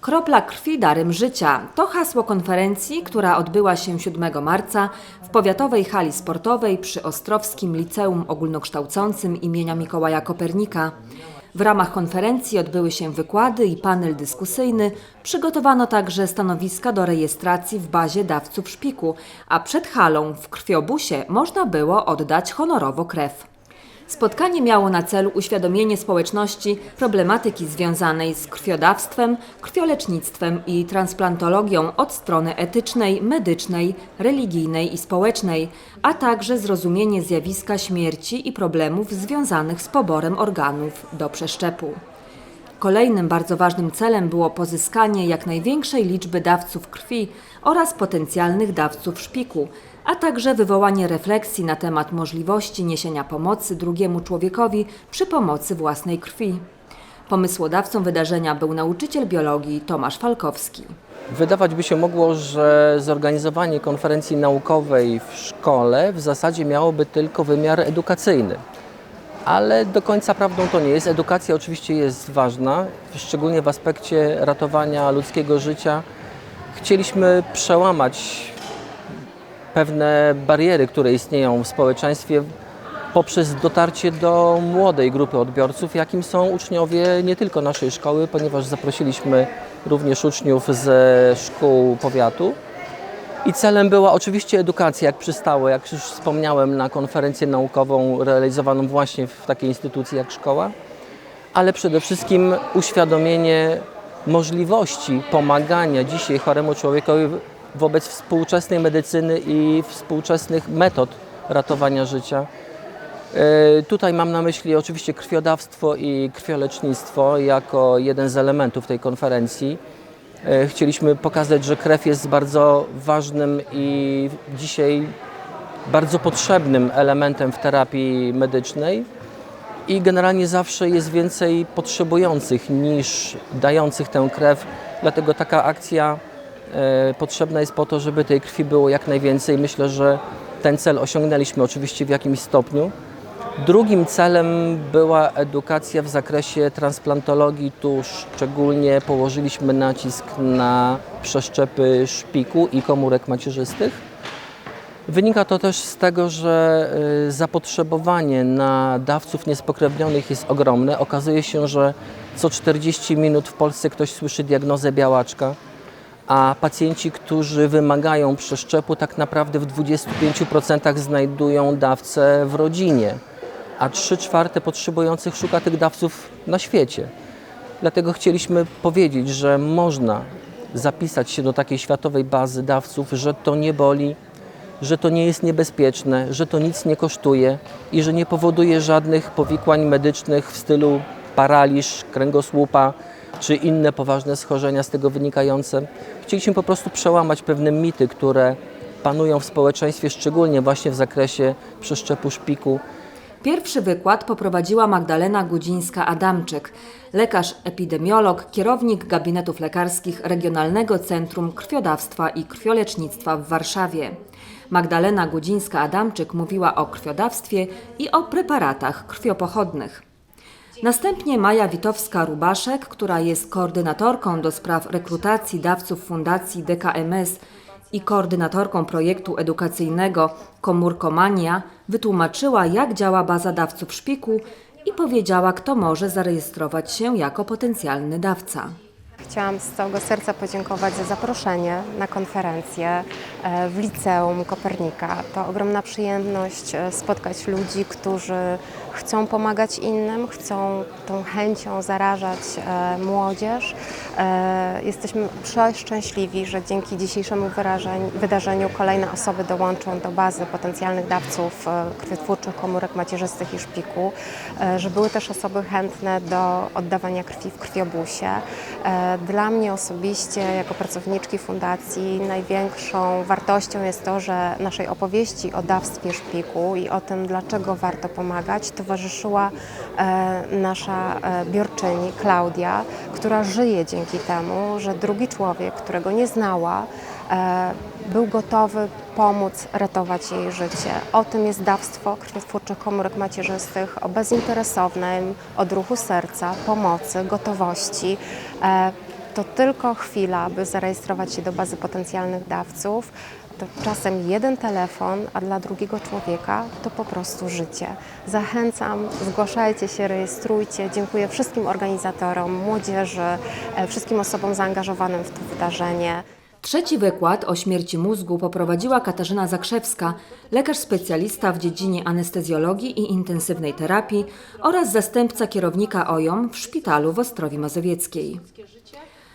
Kropla krwi darem życia to hasło konferencji, która odbyła się 7 marca w powiatowej hali sportowej przy Ostrowskim Liceum Ogólnokształcącym imienia Mikołaja Kopernika. W ramach konferencji odbyły się wykłady i panel dyskusyjny. Przygotowano także stanowiska do rejestracji w bazie dawców szpiku, a przed halą w krwiobusie można było oddać honorowo krew. Spotkanie miało na celu uświadomienie społeczności problematyki związanej z krwiodawstwem, krwiolecznictwem i transplantologią od strony etycznej, medycznej, religijnej i społecznej, a także zrozumienie zjawiska śmierci i problemów związanych z poborem organów do przeszczepu. Kolejnym bardzo ważnym celem było pozyskanie jak największej liczby dawców krwi oraz potencjalnych dawców szpiku, a także wywołanie refleksji na temat możliwości niesienia pomocy drugiemu człowiekowi przy pomocy własnej krwi. Pomysłodawcą wydarzenia był nauczyciel biologii Tomasz Falkowski. Wydawać by się mogło, że zorganizowanie konferencji naukowej w szkole w zasadzie miałoby tylko wymiar edukacyjny. Ale do końca prawdą to nie jest. Edukacja oczywiście jest ważna, szczególnie w aspekcie ratowania ludzkiego życia. Chcieliśmy przełamać pewne bariery, które istnieją w społeczeństwie poprzez dotarcie do młodej grupy odbiorców, jakim są uczniowie nie tylko naszej szkoły, ponieważ zaprosiliśmy również uczniów ze szkół powiatu. I celem była oczywiście edukacja, jak przystało, jak już wspomniałem, na konferencję naukową realizowaną właśnie w takiej instytucji jak szkoła, ale przede wszystkim uświadomienie możliwości pomagania dzisiaj choremu człowiekowi wobec współczesnej medycyny i współczesnych metod ratowania życia. E, Tutaj mam na myśli oczywiście krwiodawstwo i krwiolecznictwo jako jeden z elementów tej konferencji. E, Chcieliśmy pokazać, że krew jest bardzo ważnym i dzisiaj bardzo potrzebnym elementem w terapii medycznej i generalnie zawsze jest więcej potrzebujących niż dających tę krew. Dlatego taka akcja potrzebna jest po to, żeby tej krwi było jak najwięcej. Myślę, że ten cel osiągnęliśmy oczywiście w jakimś stopniu. Drugim celem była edukacja w zakresie transplantologii. Tu szczególnie położyliśmy nacisk na przeszczepy szpiku i komórek macierzystych. Wynika to też z tego, że y, zapotrzebowanie na dawców niespokrewnionych jest ogromne. Okazuje się, że co 40 minut w Polsce ktoś słyszy diagnozę białaczka, a pacjenci, którzy wymagają przeszczepu, tak naprawdę w 25% znajdują dawcę w rodzinie, a 3 czwarte potrzebujących szuka tych dawców na świecie. Dlatego chcieliśmy powiedzieć, że można zapisać się do takiej światowej bazy dawców, że to nie boli, że to nie jest niebezpieczne, że to nic nie kosztuje i że nie powoduje żadnych powikłań medycznych w stylu paraliż kręgosłupa czy inne poważne schorzenia z tego wynikające. Chcieliśmy po prostu przełamać pewne mity, które panują w społeczeństwie, szczególnie właśnie w zakresie przeszczepu szpiku. Pierwszy wykład poprowadziła Magdalena Gudzińska-Adamczyk, lekarz epidemiolog, kierownik gabinetów lekarskich Regionalnego Centrum Krwiodawstwa i Krwiolecznictwa w Warszawie. Magdalena Gudzińska-Adamczyk mówiła o krwiodawstwie i o preparatach krwiopochodnych. Następnie Maja Witowska-Rubaszek, która jest koordynatorką do spraw rekrutacji dawców Fundacji DKMS i koordynatorką projektu edukacyjnego Komórkomania, wytłumaczyła, jak działa baza dawców szpiku i powiedziała, kto może zarejestrować się jako potencjalny dawca. Chciałam z całego serca podziękować za zaproszenie na konferencję e, w Liceum Kopernika. To ogromna przyjemność e, spotkać ludzi, którzy chcą pomagać innym, chcą tą chęcią zarażać e, młodzież. E, Jesteśmy przeszczęśliwi, że dzięki dzisiejszemu wydarzeniu kolejne osoby dołączą do bazy potencjalnych dawców e, krwiotwórczych komórek macierzystych i szpiku, że były też osoby chętne do oddawania krwi w krwiobusie. Dla mnie osobiście, jako pracowniczki fundacji, największą wartością jest to, że naszej opowieści o dawstwie szpiku i o tym, dlaczego warto pomagać, towarzyszyła e, nasza e, biorczyni Klaudia, która żyje dzięki temu, że drugi człowiek, którego nie znała, e, był gotowy pomóc ratować jej życie. O tym jest dawstwo krwiotwórczych komórek macierzystych, o bezinteresownym odruchu serca, pomocy, gotowości. To tylko chwila, by zarejestrować się do bazy potencjalnych dawców. To czasem jeden telefon, a dla drugiego człowieka to po prostu życie. Zachęcam, zgłaszajcie się, rejestrujcie. Dziękuję wszystkim organizatorom, młodzieży, e, wszystkim osobom zaangażowanym w to wydarzenie. Trzeci wykład o śmierci mózgu poprowadziła Katarzyna Zakrzewska, lekarz specjalista w dziedzinie anestezjologii i intensywnej terapii oraz zastępca kierownika OJOM w szpitalu w Ostrowi Mazowieckiej.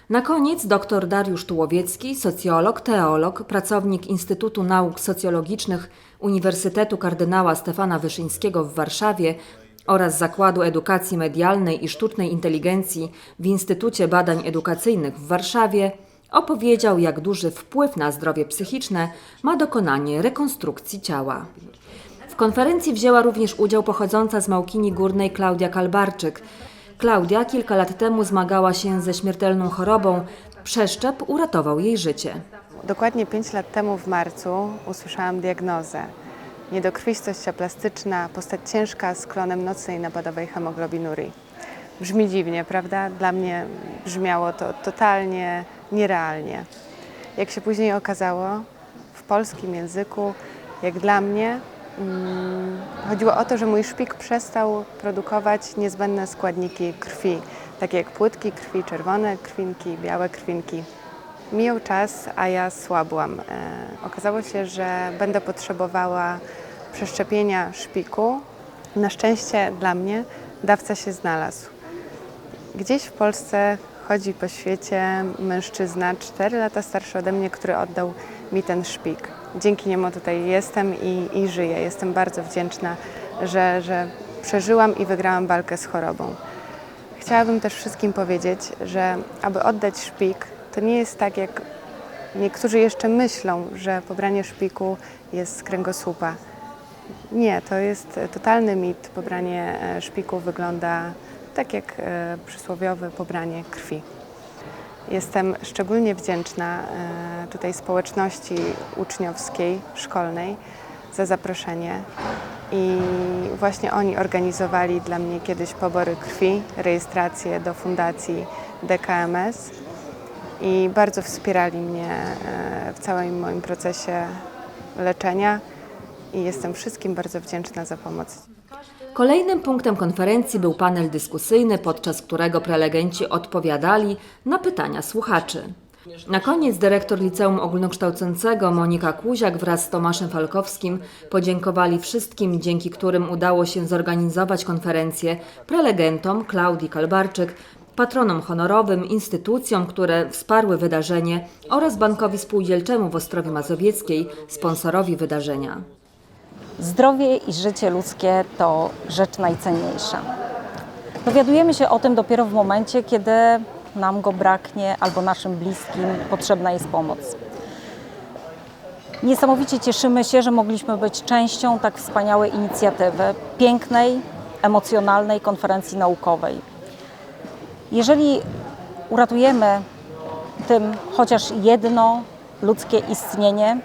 Na koniec dr Dariusz Tułowiecki, socjolog, teolog, pracownik Instytutu Nauk Socjologicznych Uniwersytetu Kardynała Stefana Wyszyńskiego w Warszawie oraz Zakładu Edukacji Medialnej i Sztucznej Inteligencji w Instytucie Badań Edukacyjnych w Warszawie, opowiedział, jak duży wpływ na zdrowie psychiczne ma dokonanie rekonstrukcji ciała. W konferencji wzięła również udział pochodząca z Małkini Górnej Klaudia Kalbarczyk. Klaudia kilka lat temu zmagała się ze śmiertelną chorobą. Przeszczep uratował jej życie. Dokładnie 5 lat temu w marcu usłyszałam diagnozę. Niedokrwistość plastyczna, postać ciężka z klonem nocnej napadowej hemoglobinurii. Brzmi dziwnie, prawda? Dla mnie brzmiało to totalnie nierealnie. Jak się później okazało, w polskim języku, jak dla mnie, chodziło o to, że mój szpik przestał produkować niezbędne składniki krwi, takie jak płytki krwi, czerwone krwinki, białe krwinki. Mijał czas, a ja słabłam. E, okazało się, że będę potrzebowała przeszczepienia szpiku. Na szczęście dla mnie dawca się znalazł. Gdzieś w Polsce chodzi po świecie mężczyzna 4 lata starszy ode mnie, który oddał mi ten szpik. Dzięki niemu tutaj jestem i, i żyję. Jestem bardzo wdzięczna, że, że przeżyłam i wygrałam walkę z chorobą. Chciałabym też wszystkim powiedzieć, że aby oddać szpik, to nie jest tak, jak niektórzy jeszcze myślą, że pobranie szpiku jest z kręgosłupa. Nie, to jest totalny mit. Pobranie e, szpiku wygląda tak jak e, przysłowiowe pobranie krwi. Jestem szczególnie wdzięczna e, tutaj społeczności uczniowskiej, szkolnej za zaproszenie. I właśnie oni organizowali dla mnie kiedyś pobory krwi, rejestrację do fundacji DKMS i bardzo wspierali mnie e, w całym moim procesie leczenia i jestem wszystkim bardzo wdzięczna za pomoc. Kolejnym punktem konferencji był panel dyskusyjny, podczas którego prelegenci odpowiadali na pytania słuchaczy. Na koniec dyrektor Liceum Ogólnokształcącego Monika Kuziak wraz z Tomaszem Falkowskim podziękowali wszystkim, dzięki którym udało się zorganizować konferencję, prelegentom Klaudii Kalbarczyk, patronom honorowym, instytucjom, które wsparły wydarzenie oraz Bankowi Spółdzielczemu w Ostrowie Mazowieckiej, sponsorowi wydarzenia. Zdrowie i życie ludzkie to rzecz najcenniejsza. Dowiadujemy się o tym dopiero w momencie, kiedy nam go braknie albo naszym bliskim potrzebna jest pomoc. Niesamowicie cieszymy się, że mogliśmy być częścią tak wspaniałej inicjatywy, pięknej, emocjonalnej konferencji naukowej. Jeżeli uratujemy tym chociaż jedno ludzkie istnienie,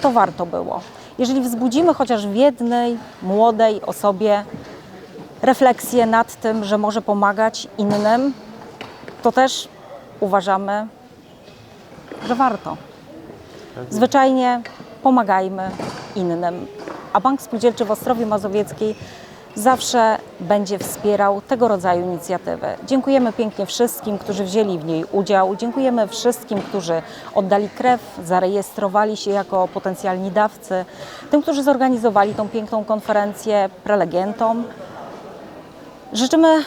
to warto było. Jeżeli wzbudzimy chociaż w jednej młodej osobie refleksję nad tym, że może pomagać innym, to też uważamy, że warto. Zwyczajnie pomagajmy innym. A Bank Spółdzielczy w Ostrowie Mazowieckiej zawsze będzie wspierał tego rodzaju inicjatywy. Dziękujemy pięknie wszystkim, którzy wzięli w niej udział. Dziękujemy wszystkim, którzy oddali krew, zarejestrowali się jako potencjalni dawcy, tym, którzy zorganizowali tą piękną konferencję, prelegentom. Życzymy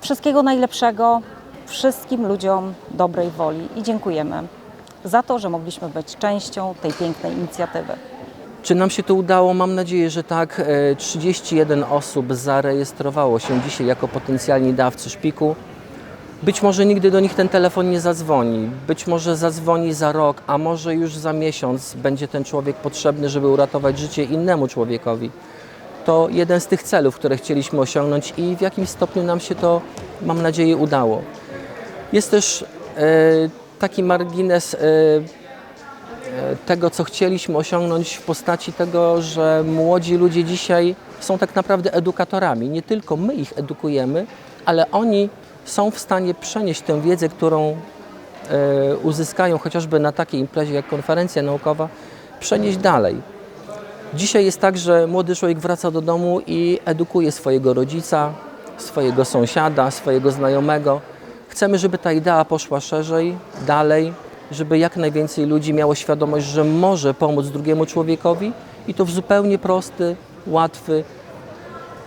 wszystkiego najlepszego wszystkim ludziom dobrej woli i dziękujemy za to, że mogliśmy być częścią tej pięknej inicjatywy. Czy nam się to udało? Mam nadzieję, że tak. E, 31 osób zarejestrowało się dzisiaj jako potencjalni dawcy szpiku. Być może nigdy do nich ten telefon nie zadzwoni, być może zadzwoni za rok, a może już za miesiąc będzie ten człowiek potrzebny, żeby uratować życie innemu człowiekowi. To jeden z tych celów, które chcieliśmy osiągnąć i w jakimś stopniu nam się to, mam nadzieję, udało. Jest też e, taki margines e, e, tego, co chcieliśmy osiągnąć w postaci tego, że młodzi ludzie dzisiaj są tak naprawdę edukatorami. Nie tylko my ich edukujemy, ale oni są w stanie przenieść tę wiedzę, którą e, uzyskają chociażby na takiej imprezie jak konferencja naukowa, przenieść dalej. Dzisiaj jest tak, że młody człowiek wraca do domu i edukuje swojego rodzica, swojego sąsiada, swojego znajomego. Chcemy, żeby ta idea poszła szerzej, dalej, żeby jak najwięcej ludzi miało świadomość, że może pomóc drugiemu człowiekowi i to w zupełnie prosty, łatwy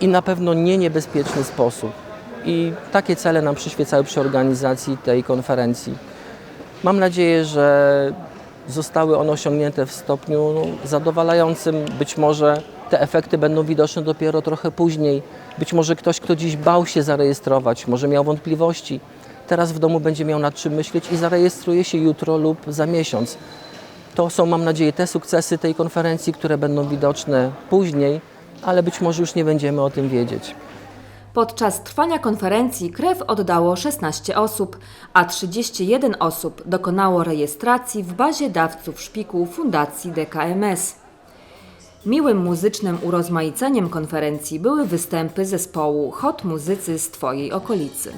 i na pewno nie niebezpieczny sposób. I takie cele nam przyświecały przy organizacji tej konferencji. Mam nadzieję, że zostały one osiągnięte w stopniu no, zadowalającym. Być może te efekty będą widoczne dopiero trochę później. Być może ktoś, kto dziś bał się zarejestrować, może miał wątpliwości, teraz w domu będzie miał nad czym myśleć i zarejestruje się jutro lub za miesiąc. To są, mam nadzieję, te sukcesy tej konferencji, które będą widoczne później, ale być może już nie będziemy o tym wiedzieć. Podczas trwania konferencji krew oddało 16 osób, a 31 osób dokonało rejestracji w bazie dawców szpiku Fundacji DKMS. Miłym muzycznym urozmaiceniem konferencji były występy zespołu Hot Muzycy z Twojej okolicy.